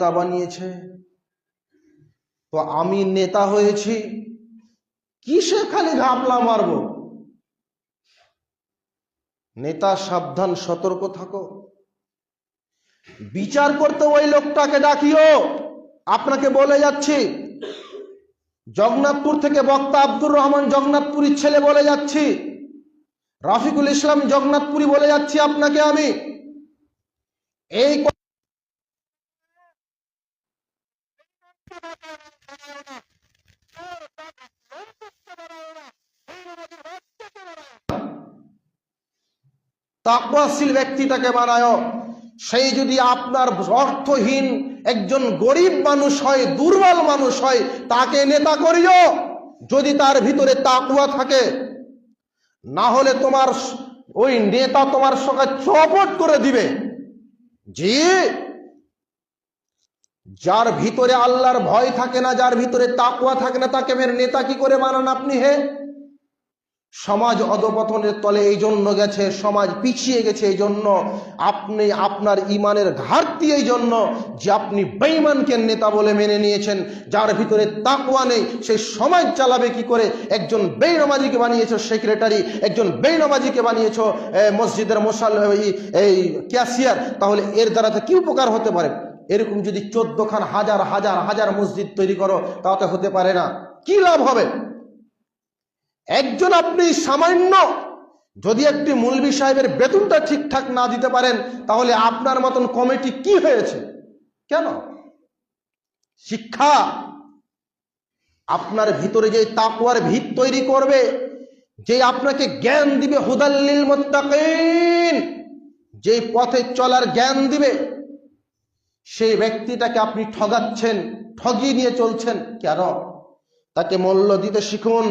নেতা বানিয়েছে। তো আমি নেতা হয়েছি, কিসে খালি ঘাপলা মারব? নেতা সাবধান, সতর্ক থাকো। বিচার করতে ওই লোকটাকে ডাকিও। আপনাকে বলে যাচ্ছি, জগন্নাথপুর থেকে বক্তা আব্দুর রহমান জগন্নাথপুরীর ছেলে বলে যাচ্ছি। রাফিকুল ইসলাম জগন্নাথপুরী বলে যাচ্ছি আপনাকে আমি। এই তাকওয়াশীল ব্যক্তিটাকে বানায়। সেই যদি আপনার অর্থহীন একজন গরিব মানুষ হয়, দুর্বল মানুষ হয়, তাকে নেতা করিও। যদি তার ভিতরে তাকুয়া থাকে, না হলে তোমার ওই নেতা তোমার সঙ্গে চপট করে দিবে। জি। যার ভিতরে আল্লাহর ভয় থাকে না, যার ভিতরে তাকুয়া থাকে না, তাকে মেরে নেতা কি করে বানান আপনি হে? সমাজ অধপতনের তলে এই জন্য গেছে, সমাজ পিছিয়ে গেছে এই জন্য আপনি আপনার ইমানের ঘাটতি এই জন্য যে আপনি বেঈমানকে নেতা বলে মেনে নিয়েছেন, যার ভিতরে তাকুয়া নেই সেই সমাজ চালাবে কি করে? একজন বেইনমাজিকে বানিয়েছ, সেক্রেটারি, একজন বেইনমাজিকে বানিয়েছো মসজিদের মশাল এই ক্যাশিয়ার, তাহলে এর দ্বারা তো কি উপকার হতে পারে? এরকম যদি চোদ্দ খান হাজার হাজার হাজার মসজিদ তৈরি করো, তাতে হতে পারে না। কি লাভ হবে? একজন আপনি সামান্য যদি একটি মুলবি সাহেবের বেতনটা ঠিকঠাক না দিতে পারেন, তাহলে আপনার মতন কমিটি কি হয়েছে? কেন? শিক্ষা। আপনার ভিতরে যে তাকুয়ার ভিত তৈরি করবে, যে আপনাকে জ্ঞান দিবে, হুদাল্লিল মুত্তাকিন যে পথে চলার জ্ঞান দিবে সেই ব্যক্তিটাকে আপনি ঠগাচ্ছেন, ঠগিয়ে নিয়ে চলছেন কেন তাকে মূল্য দিতে শিখুন,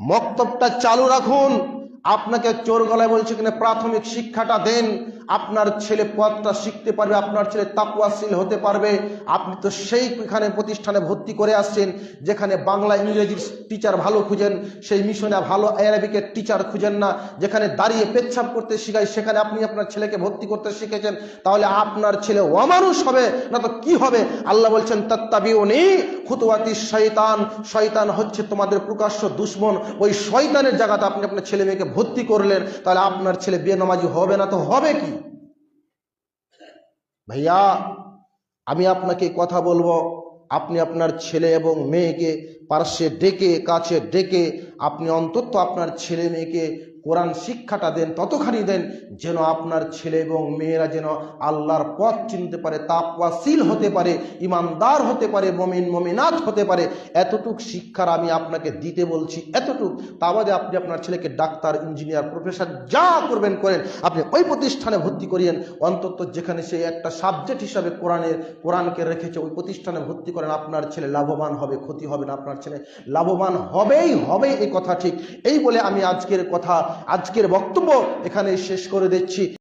মক্তবটা চালু রাখুন। আপনাকে চোর গলায় বলছে কিনা প্রাথমিক শিক্ষাটা দেন। আপনার ছেলে পথটা শিখতে পারবে, আপনার ছেলে তাকুয়াশীল হতে পারবে। আপনি তো সেই এখানে প্রতিষ্ঠানে ভর্তি করে আসছেন, যেখানে বাংলা ইংরেজির টিচার ভালো খুঁজেন, সেই মিশনে ভালো অ্যারাবিকের টিচার খুঁজেন না, যেখানে দাঁড়িয়ে পেচ্ছাপ করতে শিখায়, সেখানে আপনি আপনার ছেলেকে ভর্তি করতে শিখেছেন। তাহলে আপনার ছেলে অমানুষ হবে, না তো কি হবে? আল্লাহ বলছেন, তত্তাবিউনি খুতুয়াতি শয়তান। শয়তান হচ্ছে তোমাদের প্রকাশ্য দুশ্মন। ওই শয়তানের জায়গাতে আপনি আপনার ছেলে মেয়েকে ভর্তি করলেন, তাহলে আপনার ছেলে বেনামাজি হবে না তো হবে কি? ভাইয়া, আমি আপনাকে কথা বলব, আপনি আপনার ছেলে এবং মেয়েকে পার্শ্বে ডেকে, কাছে ডেকে, আপনি অন্তত আপনার ছেলে মেয়েকে কোরআন শিক্ষাটা দেন, ততখানি দেন যেন আপনার ছেলে এবং মেয়েরা যেন আল্লাহর পথ চিনতে পারে তাপওয়াশীল হতে পারে, ইমানদার হতে পারে, মমিন, মমিনাত হতে পারে। এতটুক শিক্ষার আমি আপনাকে দিতে বলছি, এতটুক। তা বাদে আপনি আপনার ছেলেকে ডাক্তার, ইঞ্জিনিয়ার, প্রফেসর যা করবেন করেন, আপনি ওই প্রতিষ্ঠানে ভর্তি করিয়েন, অন্তত যেখানে সে একটা সাবজেক্ট হিসাবে কোরআনের, কোরআনকে রেখেছে, ওই প্রতিষ্ঠানে ভর্তি করেন, আপনার ছেলে লাভবান হবে, ক্ষতি হবে না আপনার ছেলে। লাভবান হবেই হবে, এই কথা ঠিক। এই বলে আমি আজকের কথা আজকের বক্তব্য এখানে শেষ করে দিচ্ছি।